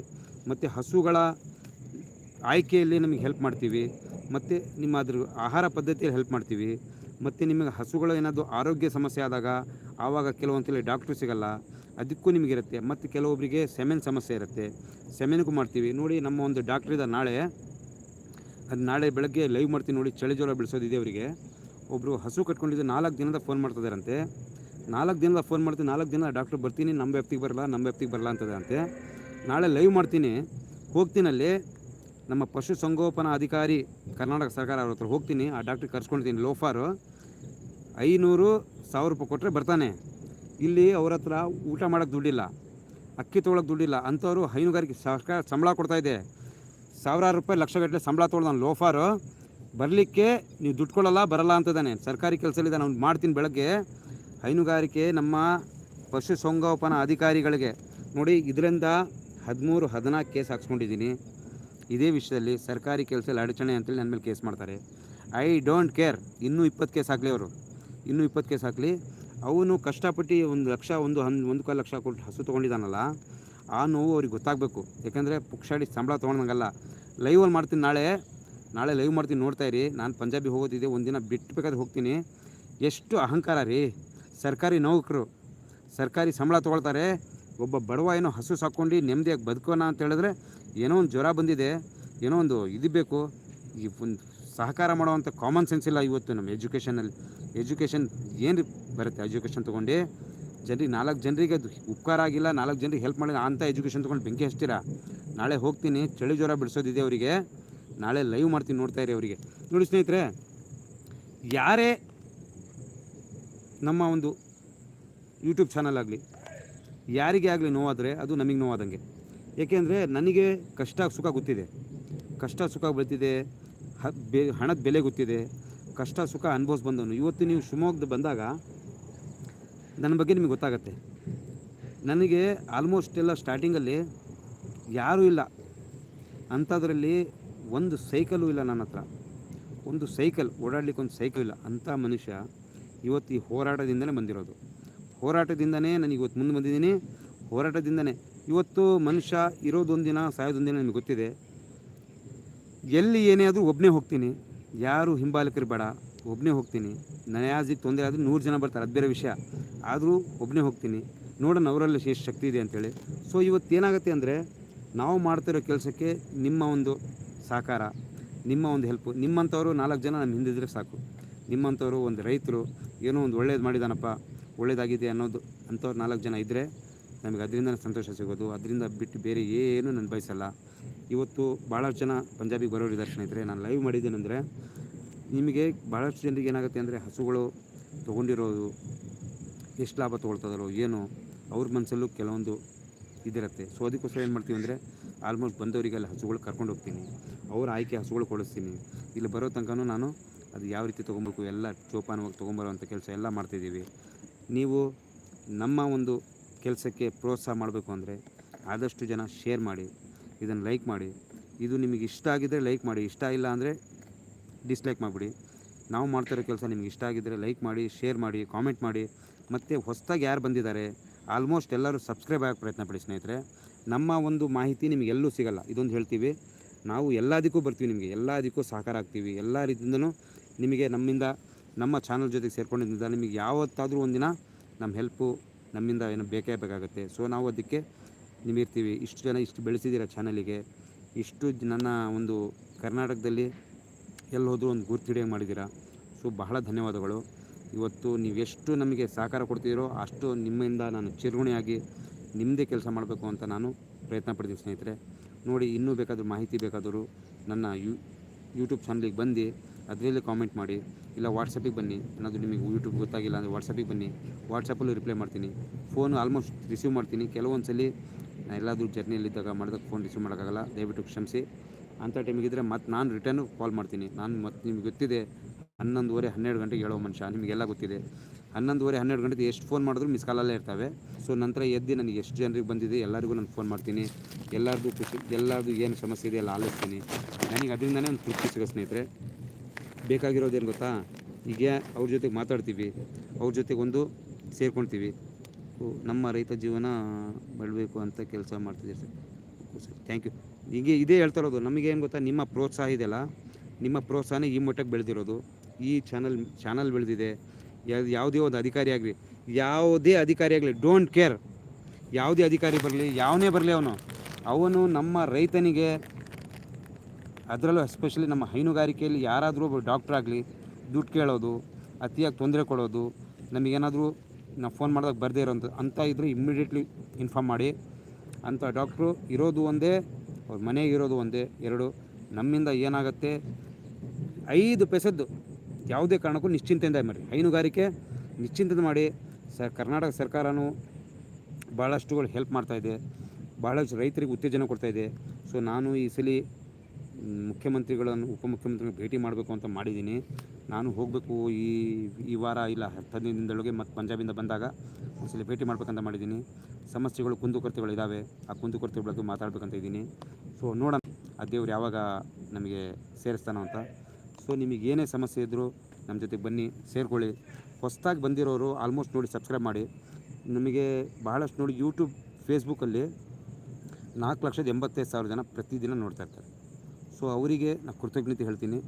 ಮತ್ತು ಹಸುಗಳ ಆಯ್ಕೆಯಲ್ಲಿ ನಮಗೆ ಹೆಲ್ಪ್ ಮಾಡ್ತೀವಿ. ಮತ್ತು ನಿಮ್ಮ ಅದ್ರ ಆಹಾರ ಪದ್ಧತಿಯಲ್ಲಿ ಹೆಲ್ಪ್ ಮಾಡ್ತೀವಿ. ಮತ್ತು ನಿಮಗೆ ಹಸುಗಳು ಏನಾದರೂ ಆರೋಗ್ಯ ಸಮಸ್ಯೆ ಆದಾಗ ಆವಾಗ ಕೆಲವೊಂದ್ಸಲ ಡಾಕ್ಟ್ರು ಸಿಗಲ್ಲ. ಅದಕ್ಕೂ ನಿಮಗಿರುತ್ತೆ. ಮತ್ತು ಕೆಲವೊಬ್ಬರಿಗೆ ಸೆಮೆನ್ ಸಮಸ್ಯೆ ಇರುತ್ತೆ. ಸೆಮೆನ್ಗೂ ಮಾಡ್ತೀವಿ. ನೋಡಿ, ನಮ್ಮ ಒಂದು ಡಾಕ್ಟ್ರಿದ ನಾಳೆ. ಅದು ನಾಳೆ ಬೆಳಗ್ಗೆ ಲೈವ್ ಮಾಡ್ತೀನಿ ನೋಡಿ, ಚಳಿ ಜ್ವರ ಬೆಳೆಸೋದಿದೆ ಅವರಿಗೆ. ಒಬ್ಬರು ಹಸು ಕಟ್ಕೊಂಡಿದ್ದು ನಾಲ್ಕು ದಿನದ ಫೋನ್ ಮಾಡ್ತಿದ್ದಾರಂತೆ ನಾಲ್ಕು ದಿನದ ಫೋನ್ ಮಾಡ್ತೀನಿ, ನಾಲ್ಕು ದಿನ ಡಾಕ್ಟ್ರು ಬರ್ತೀನಿ, ನಮ್ಮ ವ್ಯಾಪ್ತಿಗೆ ಬರಲ್ಲ, ನಮ್ಮ ವ್ಯಾಪ್ತಿಗೆ ಬರಲ್ಲ ಅಂತದಂತೆ ನಾಳೆ ಲೈವ್ ಮಾಡ್ತೀನಿ. ಹೋಗ್ತೀನಲ್ಲಿ ನಮ್ಮ ಪಶು ಸಂಗೋಪನಾ ಅಧಿಕಾರಿ, ಕರ್ನಾಟಕ ಸರ್ಕಾರ ಅವ್ರ ಹತ್ರ ಹೋಗ್ತೀನಿ. ಆ ಡಾಕ್ಟ್ರಿಗೆ ಕರ್ಸ್ಕೊಳ್ತೀನಿ ಲೋಫಾರು. ಐನೂರು ಸಾವಿರ ರೂಪಾಯಿ ಕೊಟ್ಟರೆ ಬರ್ತಾನೆ. ಇಲ್ಲಿ ಅವ್ರ ಹತ್ರ ಊಟ ಮಾಡೋಕ್ಕೆ ದುಡ್ಡಿಲ್ಲ, ಅಕ್ಕಿ ತೊಗೊಳಕ್ಕೆ ದುಡ್ಡಿಲ್ಲ, ಅಂಥವ್ರು ಹೈನುಗಾರಿಕೆ ಸರ್ಕಾರ ಸಂಬಳ ಇದೆ. ಸಾವಿರಾರು ರೂಪಾಯಿ ಲಕ್ಷಗಟ್ಟಲೆ ಸಂಬಳ ತೊಗೊಳ್ದಾನೆ ಲೋಫಾರು. ಬರಲಿಕ್ಕೆ ನೀವು ದುಡ್ಡು ಕೊಡಲ್ಲ, ಬರಲ್ಲ ಅಂತದಾನೆ ಸರ್ಕಾರಿ ಕೆಲಸದಲ್ಲಿ ನಾನು ಮಾಡ್ತೀನಿ ಬೆಳಗ್ಗೆ. ಹೈನುಗಾರಿಕೆ ನಮ್ಮ ಪಶು ಸಂಗೋಪನಾ ಅಧಿಕಾರಿಗಳಿಗೆ. ನೋಡಿ, ಇದರಿಂದ ಹದಿಮೂರು, ಹದಿನಾಲ್ಕು ಕೇಸ್ ಹಾಕ್ಸ್ಕೊಂಡಿದ್ದೀನಿ. ಇದೇ ವಿಷಯದಲ್ಲಿ ಸರ್ಕಾರಿ ಕೆಲಸದಲ್ಲಿ ಅಡಚಣೆ ಅಂತೇಳಿ ನನ್ನ ಮೇಲೆ ಕೇಸ್ ಮಾಡ್ತಾರೆ. I don't care. ಇನ್ನೂ ಇಪ್ಪತ್ತು ಕೇಸ್ ಹಾಕಲಿ ಅವರು. ಇನ್ನೂ ಇಪ್ಪತ್ತು ಕೇಸ್ ಹಾಕಲಿ. ಅವನು ಕಷ್ಟಪಟ್ಟು ಒಂದು ಲಕ್ಷ, ಒಂದು ಹನ್, ಒಂದು ಕಾಲು ಲಕ್ಷ ಕೊಟ್ಟು ಹಸು ತೊಗೊಂಡಿದ್ದಾನಲ್ಲ ಆ ನೋವು ಅವ್ರಿಗೆ ಗೊತ್ತಾಗಬೇಕು. ಯಾಕಂದರೆ ಪುಕ್ಷಾಡಿ ಸಂಬಳ ತೊಗೊಂಡಂಗಲ್ಲ. ಲೈವಲ್ಲಿ ಮಾಡ್ತೀನಿ ನಾಳೆ ನಾಳೆ ಲೈವ್ ಮಾಡ್ತೀನಿ ನೋಡ್ತಾ ಇರಿ. ನಾನು ಪಂಜಾಬಿ ಹೋಗೋದಿದೆ ಒಂದಿನ ಬಿಟ್ಟು ಬೇಕಾದ್ರೆ ಹೋಗ್ತೀನಿ. ಎಷ್ಟು ಅಹಂಕಾರ ರೀ. ಸರ್ಕಾರಿ ನೌಕರು, ಸರ್ಕಾರಿ ಸಂಬಳ ತೊಗೊಳ್ತಾರೆ. ಒಬ್ಬ ಬಡವ ಏನೋ ಹಸು ಸಾಕ್ಕೊಂಡು ನೆಮ್ಮದಿಯಾಗಿ ಬದುಕೋಣ ಅಂತ ಹೇಳಿದ್ರೆ ಏನೋ ಒಂದು ಜ್ವರ ಬಂದಿದೆ, ಏನೋ ಒಂದು ಇದು ಬೇಕು. ಈ ಒಂದು ಸಹಕಾರ ಮಾಡುವಂಥ ಕಾಮನ್ ಸೆನ್ಸ್ ಇಲ್ಲ ಇವತ್ತು ನಮ್ಮ ಎಜುಕೇಷನಲ್ಲಿ ಎಜುಕೇಷನ್ ಏನು ಬರುತ್ತೆ ಎಜುಕೇಷನ್ ತೊಗೊಂಡು? ಜನರಿಗೆ ನಾಲ್ಕು ಜನರಿಗೆ ಅದು ಉಪಕಾರ ಆಗಿಲ್ಲ, ನಾಲ್ಕು ಜನರಿಗೆ ಹೆಲ್ಪ್ ಮಾಡಿದ ಅಂಥ ಎಜುಕೇಷನ್ ತೊಗೊಂಡು ಬೆಂಕಿ ಹಚ್ತೀರಾ? ನಾಳೆ ಹೋಗ್ತೀನಿ, ಚಳಿ ಜ್ವರ ಬಿಡಿಸೋದಿದೆ ಅವರಿಗೆ. ನಾಳೆ ಲೈವ್ ಮಾಡ್ತೀನಿ ನೋಡ್ತಾ ಇರಿ ಅವರಿಗೆ. ನೋಡಿ ಸ್ನೇಹಿತರೆ, ಯಾರೇ ನಮ್ಮ ಒಂದು ಯೂಟ್ಯೂಬ್ ಚಾನಲ್ ಆಗಲಿ, ಯಾರಿಗೆ ಆಗಲಿ ನೋವಾದರೆ ಅದು ನಮಗೆ ನೋವಾದಂಗೆ. ಏಕೆಂದರೆ ನನಗೆ ಕಷ್ಟ ಸುಖ ಗೊತ್ತಿದೆ. ಕಷ್ಟ ಸುಖ ಹ ಬೆ, ಹಣದ ಬೆಲೆ ಗೊತ್ತಿದೆ, ಕಷ್ಟ ಸುಖ ಅನುಭವಿಸ್ ಬಂದವನು ಇವತ್ತು ನೀವು ಶಿವಮೊಗ್ಗದ ಬಂದಾಗ ನನ್ನ ಬಗ್ಗೆ ನಿಮಗೆ ಗೊತ್ತಾಗತ್ತೆ. ನನಗೆ ಆಲ್ಮೋಸ್ಟ್ ಎಲ್ಲ ಸ್ಟಾರ್ಟಿಂಗಲ್ಲಿ ಯಾರೂ ಇಲ್ಲ. ಅಂಥದ್ರಲ್ಲಿ ಒಂದು ಸೈಕಲು ಇಲ್ಲ ನನ್ನ ಹತ್ರ. ಒಂದು ಸೈಕಲ್ ಓಡಾಡ್ಲಿಕ್ಕೆ ಒಂದು ಸೈಕಲ್ ಇಲ್ಲ. ಅಂಥ ಮನುಷ್ಯ ಇವತ್ತು ಈ ಹೋರಾಟದಿಂದಲೇ ಬಂದಿರೋದು. ಹೋರಾಟದಿಂದನೇ ನನಗೆ ಇವತ್ತು ಮುಂದೆ ಬಂದಿದ್ದೀನಿ. ಹೋರಾಟದಿಂದನೇ. ಇವತ್ತು ಮನುಷ್ಯ ಇರೋದೊಂದಿನ ಸಾಯೋದೊಂದಿನ ಸಾಯೋದೊಂದು ದಿನ ನಿಮಗೆ ಗೊತ್ತಿದೆ. ಎಲ್ಲಿ ಏನೇ ಆದರೂ ಒಬ್ಬನೇ ಹೋಗ್ತೀನಿ. ಯಾರು ಹಿಂಬಾಲಕರು ಬೇಡ. ಒಬ್ಬನೇ ಹೋಗ್ತೀನಿ. ನಯಾಜಿಗೆ ತೊಂದರೆ ಆದರೂ ನೂರು ಜನ ಬರ್ತಾರೆ. ಅದು ಬೇರೆ ವಿಷಯ. ಆದರೂ ಒಬ್ಬನೇ ಹೋಗ್ತೀನಿ. ನೋಡೋಣ ಅವರಲ್ಲಿ ಎಷ್ಟು ಶಕ್ತಿ ಇದೆ ಅಂತೇಳಿ. ಸೊ ಇವತ್ತು ಏನಾಗುತ್ತೆ ಅಂದರೆ ನಾವು ಮಾಡ್ತಿರೋ ಕೆಲಸಕ್ಕೆ ನಿಮ್ಮ ಒಂದು ಸಹಕಾರ, ನಿಮ್ಮ ಒಂದು ಹೆಲ್ಪು ನಿಮ್ಮಂಥವರು ನಾಲ್ಕು ಜನ ನಮ್ಮ ಹಿಂದಿದ್ರೆ ಸಾಕು. ನಿಮ್ಮಂಥವರು ಒಂದು ರೈತರು, ಏನೋ ಒಂದು ಒಳ್ಳೇದು ಮಾಡಿದಾನಪ್ಪ, ಒಳ್ಳೇದಾಗಿದೆ ಅನ್ನೋದು ಅಂಥವ್ರು ನಾಲ್ಕು ಜನ ಇದ್ದರೆ ನಮಗೆ ಅದರಿಂದ ಸಂತೋಷ ಸಿಗೋದು. ಅದರಿಂದ ಬಿಟ್ಟು ಬೇರೆ ಏನು ನಾನು ಬಯಸಲ್ಲ. ಇವತ್ತು ಭಾಳಷ್ಟು ಜನ ಪಂಜಾಬಿಗೆ ಬರೋರಿದ್ದಾರೆ ಸ್ನೇಹಿತರೆ. ನಾನು ಲೈವ್ ಮಾಡಿದ್ದೇನೆಂದರೆ, ನಿಮಗೆ ಭಾಳಷ್ಟು ಜನರಿಗೆ ಏನಾಗುತ್ತೆ ಅಂದರೆ ಹಸುಗಳು ತೊಗೊಂಡಿರೋದು ಎಷ್ಟು ಲಾಭ ತೊಗೊಳ್ತದಲ್ಲೋ ಏನು ಅವ್ರ ಮನಸ್ಸಲ್ಲೂ ಕೆಲವೊಂದು ಇದಿರುತ್ತೆ. ಸೊ ಅದಕ್ಕೋಸ್ಕರ ಏನು ಮಾಡ್ತೀವಿ ಅಂದರೆ ಆಲ್ಮೋಸ್ಟ್ ಬಂದವರಿಗೆ ಅಲ್ಲಿ ಹಸುಗಳು ಕರ್ಕೊಂಡು ಹೋಗ್ತೀನಿ. ಅವ್ರ ಆಯ್ಕೆ ಹಸುಗಳು ಕೊಡಿಸ್ತೀನಿ. ಇಲ್ಲಿ ಬರೋ ತನಕನೂ ನಾನು ಅದು ಯಾವ ರೀತಿ ತೊಗೊಬೇಕು, ಎಲ್ಲ ಜೋಪಾನವಾಗಿ ತೊಗೊಂಬರೋವಂಥ ಕೆಲಸ ಎಲ್ಲ ಮಾಡ್ತಿದ್ದೀವಿ. ನೀವು ನಮ್ಮ ಒಂದು ಕೆಲಸಕ್ಕೆ ಪ್ರೋತ್ಸಾಹ ಮಾಡಬೇಕು ಅಂದರೆ ಆದಷ್ಟು ಜನ ಶೇರ್ ಮಾಡಿ. ಇದನ್ನು ಲೈಕ್ ಮಾಡಿ. ಇದು ನಿಮಗೆ ಇಷ್ಟ ಆಗಿದ್ದರೆ ಲೈಕ್ ಮಾಡಿ. ಇಷ್ಟ ಇಲ್ಲ ಅಂದರೆ ಡಿಸ್ಲೈಕ್ ಮಾಡಿಬಿಡಿ. ನಾವು ಮಾಡ್ತಿರೋ ಕೆಲಸ ನಿಮ್ಗೆ ಇಷ್ಟ ಆಗಿದ್ದರೆ ಲೈಕ್ ಮಾಡಿ, ಶೇರ್ ಮಾಡಿ, ಕಾಮೆಂಟ್ ಮಾಡಿ. ಮತ್ತು ಹೊಸದಾಗಿ ಯಾರು ಬಂದಿದ್ದಾರೆ, ಆಲ್ಮೋಸ್ಟ್ ಎಲ್ಲರೂ ಸಬ್ಸ್ಕ್ರೈಬ್ ಆಗೋಕ್ಕೆ ಪ್ರಯತ್ನ ಪಡಿ ಸ್ನೇಹಿತರೆ. ನಮ್ಮ ಒಂದು ಮಾಹಿತಿ ನಿಮಗೆ ಎಲ್ಲೂ ಸಿಗಲ್ಲ. ಇದೊಂದು ಹೇಳ್ತೀವಿ. ನಾವು ಎಲ್ಲದಕ್ಕೂ ಬರ್ತೀವಿ ನಿಮಗೆ. ಎಲ್ಲದಕ್ಕೂ ಸಹಕಾರ ಆಗ್ತೀವಿ. ಎಲ್ಲ ರೀತಿಯಿಂದನೂ ನಿಮಗೆ ನಮ್ಮಿಂದ, ನಮ್ಮ ಚಾನಲ್ ಜೊತೆಗೆ ಸೇರ್ಕೊಂಡಿದ್ದರಿಂದ ನಿಮಗೆ ಯಾವತ್ತಾದರೂ ಒಂದಿನ ನಮ್ಮ ಹೆಲ್ಪು ನಮ್ಮಿಂದ ಏನು ಬೇಕೇ ಬೇಕಾಗುತ್ತೆ. ಸೊ ನಾವು ಅದಕ್ಕೆ ನಿಮಿರ್ತೀವಿ. ಇಷ್ಟು ಜನ ಇಷ್ಟು ಬೆಳೆಸಿದ್ದೀರ ಚಾನಲಿಗೆ. ಇಷ್ಟು ನನ್ನ ಒಂದು ಕರ್ನಾಟಕದಲ್ಲಿ ಎಲ್ಲಿ ಹೋದರೂ ಒಂದು ಗುರ್ತು ಹಿಡಿಯಂಗೆ ಮಾಡಿದ್ದೀರಾ. ಸೊ, ಬಹಳ ಧನ್ಯವಾದಗಳು. ಇವತ್ತು ನೀವು ಎಷ್ಟು ನಮಗೆ ಸಹಕಾರ ಕೊಡ್ತಿದ್ದೀರೋ ಅಷ್ಟು ನಿಮ್ಮಿಂದ ನಾನು ಚಿರುಗುಣಿಯಾಗಿ ನಿಮ್ಮದೇ ಕೆಲಸ ಮಾಡಬೇಕು ಅಂತ ನಾನು ಪ್ರಯತ್ನ ಪಡ್ತೀನಿ ಸ್ನೇಹಿತರೆ. ನೋಡಿ, ಇನ್ನೂ ಬೇಕಾದರೂ ಮಾಹಿತಿ ಬೇಕಾದರೂ ನನ್ನ ಯೂ ಯೂಟ್ಯೂಬ್ ಚಾನಲಿಗೆ ಬಂದು ಅದರಲ್ಲಿ ಕಾಮೆಂಟ್ ಮಾಡಿ, ಇಲ್ಲ ವಾಟ್ಸಪ್ಪಿಗೆ ಬನ್ನಿ. ಏನಾದರೂ ನಿಮಗೆ ಯೂಟ್ಯೂಬ್ ಗೊತ್ತಾಗಿಲ್ಲ ಅಂದರೆ ವಾಟ್ಸಪ್ಪಿಗೆ ಬನ್ನಿ. ವಾಟ್ಸಪ್ಪಲ್ಲೂ ರಿಪ್ಲೈ ಮಾಡ್ತೀನಿ. ಫೋನು ಆಲ್ಮೋಸ್ಟ್ ರಿಸೀವ್ ಮಾಡ್ತೀನಿ. ಕೆಲವೊಂದು ಸಲ ನಾನು ಎಲ್ಲಾದರೂ ಜರ್ನಿಯಲ್ಲಿದ್ದಾಗ ಮಾಡಿದಾಗ ಫೋನ್ ರಿಸೀವ್ ಮಾಡೋಕ್ಕಾಗಲ್ಲ. ದಯವಿಟ್ಟು ಕ್ಷಮಿಸಿ. ಅಂಥ ಟೈಮಿಗಿದ್ರೆ ಮತ್ತೆ ನಾನು ರಿಟರ್ನು ಕಾಲ್ ಮಾಡ್ತೀನಿ. ನಾನು ಮತ್ತೆ ನಿಮ್ಗೆ ಗೊತ್ತಿದೆ, ಹನ್ನೊಂದುವರೆ ಹನ್ನೆರಡು ಗಂಟೆಗೆ ಹೇಳೋ ಮನುಷ್ಯ. ನಿಮಗೆಲ್ಲ ಗೊತ್ತಿದೆ. ಹನ್ನೊಂದುವರೆ ಹನ್ನೆರಡು ಗಂಟೆಗೆ ಎಷ್ಟು ಫೋನ್ ಮಾಡಿದ್ರು ಮಿಸ್ ಕಾಲಲ್ಲೇ ಇರ್ತವೆ. ಸೊ ನಂತರ ಎದ್ದು ನನಗೆ ಎಷ್ಟು ಜನರಿಗೆ ಬಂದಿದೆ ಎಲ್ಲರಿಗೂ ನಾನು ಫೋನ್ ಮಾಡ್ತೀನಿ. ಎಲ್ಲರದ್ದು ಖುಷಿ ಎಲ್ಲರದ್ದು ಏನು ಸಮಸ್ಯೆ ಇದೆ ಎಲ್ಲ ಆಲಿಸ್ತೀನಿ ನನಗೆ ಅದರಿಂದನೇ ಒಂದು ತೃಪ್ತಿ ಸಿಗೋ ಸ್ನೇಹಿತರೆ. ಬೇಕಾಗಿರೋದೇನು ಗೊತ್ತಾ? ಈಗ ಅವ್ರ ಜೊತೆಗೆ ಮಾತಾಡ್ತೀವಿ. ಅವ್ರ ಜೊತೆಗೆ ಒಂದು ಸೇರ್ಕೊಳ್ತೀವಿ ನಮ್ಮ ರೈತ ಜೀವನ ಬೆಳಬೇಕು ಅಂತ ಕೆಲಸ ಮಾಡ್ತಿದ್ದೀರಿ ಸರ್. Thank you. ಹೀಗೆ ಇದೇ ಹೇಳ್ತಾ ಇರೋದು. ನಮಗೆ ಏನು ಗೊತ್ತಾ? ನಿಮ್ಮ ಪ್ರೋತ್ಸಾಹ ಇದೆಯಲ್ಲ? ನಿಮ್ಮ ಪ್ರೋತ್ಸಾಹನೇ ಈ ಮಟ್ಟಕ್ಕೆ ಬೆಳೆದಿರೋದು. ಈ ಚಾನಲ್ ಚಾನಲ್ ಬೆಳೆದಿದೆ. ಯಾವುದೇ ಒಂದು ಅಧಿಕಾರಿ ಆಗಲಿ, ಯಾವುದೇ ಅಧಿಕಾರಿ ಆಗಲಿ ಡೋಂಟ್ ಕೇರ್ ಯಾವುದೇ ಅಧಿಕಾರಿ ಬರಲಿ, ಯಾವನೇ ಬರಲಿ ಅವನು. ಅವನು ನಮ್ಮ ರೈತನಿಗೆ ಅದರಲ್ಲೂ ಎಸ್ಪೆಷಲಿ ನಮ್ಮ ಹೈನುಗಾರಿಕೆಯಲ್ಲಿ ಯಾರಾದರೂ ಒಬ್ಬ ಡಾಕ್ಟ್ರ್ ಆಗಲಿ, ದುಡ್ಡು ಕೇಳೋದು, ಅತಿಯಾಗಿ ತೊಂದರೆ ಕೊಡೋದು, ನಮಗೇನಾದರೂ ನಾವು ಫೋನ್ ಮಾಡಿದಾಗ ಬರದೇ ಇರೋಂಥ ಅಂತ ಇದ್ದರೆ ಇಮ್ಮಿಡಿಯೇಟ್ಲಿ ಇನ್ಫಾರ್ಮ್ ಮಾಡಿ. ಅಂಥ ಡಾಕ್ಟ್ರು ಇರೋದು ಒಂದೇ, ಅವ್ರ ಮನೆಗೆ ಇರೋದು ಒಂದೇ, ಎರಡು ನಮ್ಮಿಂದ ಏನಾಗುತ್ತೆ, ಐದು ಪೈಸದ್ದು ಯಾವುದೇ ಕಾರಣಕ್ಕೂ ನಿಶ್ಚಿಂತೆಯಿಂದ ಮಾಡಿ ಹೈನುಗಾರಿಕೆ ನಿಶ್ಚಿಂತೆ ಮಾಡಿ. ಸ ಕರ್ನಾಟಕ ಸರ್ಕಾರನೂ ಭಾಳಷ್ಟುಗಳು ಹೆಲ್ಪ್ ಮಾಡ್ತಾಯಿದೆ ಭಾಳಷ್ಟು ರೈತರಿಗೆ ಉತ್ತೇಜನ ಕೊಡ್ತಾಯಿದೆ ಸೊ ನಾನು ಈ ಸಲ ಮುಖ್ಯಮಂತ್ರಿಗಳನ್ನು, ಉಪಮುಖ್ಯಮಂತ್ರಿಗಳನ್ನ ಭೇಟಿ ಮಾಡಬೇಕು ಅಂತ ಮಾಡಿದ್ದೀನಿ. ನಾನು ಹೋಗಬೇಕು ಈ ಈ ವಾರ ಇಲ್ಲ ಹತ್ತು ದಿನದೊಳಗೆ ಮತ್ತು ಪಂಜಾಬಿಂದ ಬಂದಾಗ ಒಂದ್ಸಲ ಭೇಟಿ ಮಾಡ್ಬೇಕಂತ ಮಾಡಿದ್ದೀನಿ. ಸಮಸ್ಯೆಗಳು ಕುಂದುಕೊರತೆಗಳು ಇದ್ದಾವೆ ಆ ಕುಂದುಕೊರತೆ ಬಗ್ಗೆ ಮಾತಾಡ್ಬೇಕಂತ ಇದ್ದೀನಿ. ಸೊ ನೋಡೋಣ. ಆ ದೇವ್ರು ಯಾವಾಗ ನಮಗೆ ಸೇರಿಸ್ತಾನೋ ಅಂತ. ಸೊ ನಿಮಗೆ ಏನೇ ಸಮಸ್ಯೆ ಇದ್ದರೂ ನಮ್ಮ ಜೊತೆಗೆ ಬನ್ನಿ, ಸೇರ್ಕೊಳ್ಳಿ. ಹೊಸ್ದಾಗಿ ಬಂದಿರೋರು ಆಲ್ಮೋಸ್ಟ್ ನೋಡಿ ಸಬ್ಸ್ಕ್ರೈಬ್ ಮಾಡಿ. ನಮಗೆ ಬಹಳಷ್ಟು ನೋಡಿ ಯೂಟ್ಯೂಬ್ ಫೇಸ್ಬುಕ್ಕಲ್ಲಿ ನಾಲ್ಕು ಲಕ್ಷದ ಎಂಬತ್ತೈದು ಸಾವಿರ ಜನ ಪ್ರತಿದಿನ ನೋಡ್ತಾ ಇರ್ತಾರೆ. ಸೊ ಅವರಿಗೆ ನಾನು ಕೃತಜ್ಞತೆ ಹೇಳ್ತೀನಿ.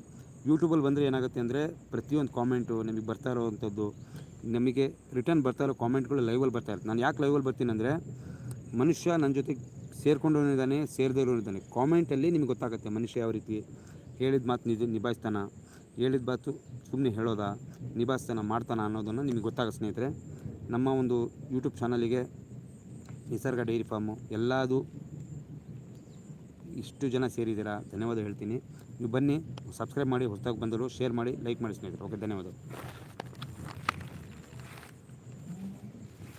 ಯೂಟ್ಯೂಬಲ್ಲಿ ಬಂದರೆ ಏನಾಗುತ್ತೆ ಅಂದರೆ ಪ್ರತಿಯೊಂದು ಕಾಮೆಂಟು ನಿಮಗೆ ಬರ್ತಾ ಇರೋವಂಥದ್ದು ನಮಗೆ ರಿಟರ್ನ್ ಬರ್ತಾ ಇರೋ ಕಾಮೆಂಟ್ಗಳು ಲೈವಲ್ಲಿ ಬರ್ತಾ ಇರುತ್ತೆ. ನಾನು ಯಾಕೆ ಲೈವಲ್ಲಿ ಬರ್ತೀನಿ ಅಂದರೆ ಮನುಷ್ಯ ನನ್ನ ಜೊತೆಗೆ ಸೇರ್ಕೊಂಡಿದ್ದಾನೆ ಸೇರದೇ ಇದ್ದಾನೆ. ಕಾಮೆಂಟಲ್ಲಿ ನಿಮ್ಗೆ ಗೊತ್ತಾಗುತ್ತೆ ಮನುಷ್ಯ ಯಾವ ರೀತಿ ಹೇಳಿದ ಮಾತು ನಿಜ ನಿಭಾಯಿಸ್ತಾನ, ಹೇಳಿದ ಮಾತು ಸುಮ್ಮನೆ ಹೇಳೋದಾ, ನಿಭಾಯಿಸ್ತಾನ, ಮಾಡ್ತಾನ ಅನ್ನೋದನ್ನು ನಿಮಗೆ ಗೊತ್ತಾಗುತ್ತೆ ಸ್ನೇಹಿತರೆ, ನಮ್ಮ ಒಂದು ಯೂಟ್ಯೂಬ್ ಚಾನಲಿಗೆ ನಿಸರ್ಗ ಡೈರಿ ಫಾರ್ಮು, ಎಲ್ಲದು ಇಷ್ಟು ಜನ ಸೇರಿದ್ದೀರಾ? ಧನ್ಯವಾದ ಹೇಳ್ತೀನಿ. ನೀವು ಬನ್ನಿ, ಸಬ್ಸ್ಕ್ರೈಬ್ ಮಾಡಿ, ಹೊಸದಾಗಿ ಬಂದರು ಶೇರ್ ಮಾಡಿ, ಲೈಕ್ ಮಾಡಿ ಸ್ನೇಹಿತರು. ಓಕೆ, ಧನ್ಯವಾದ.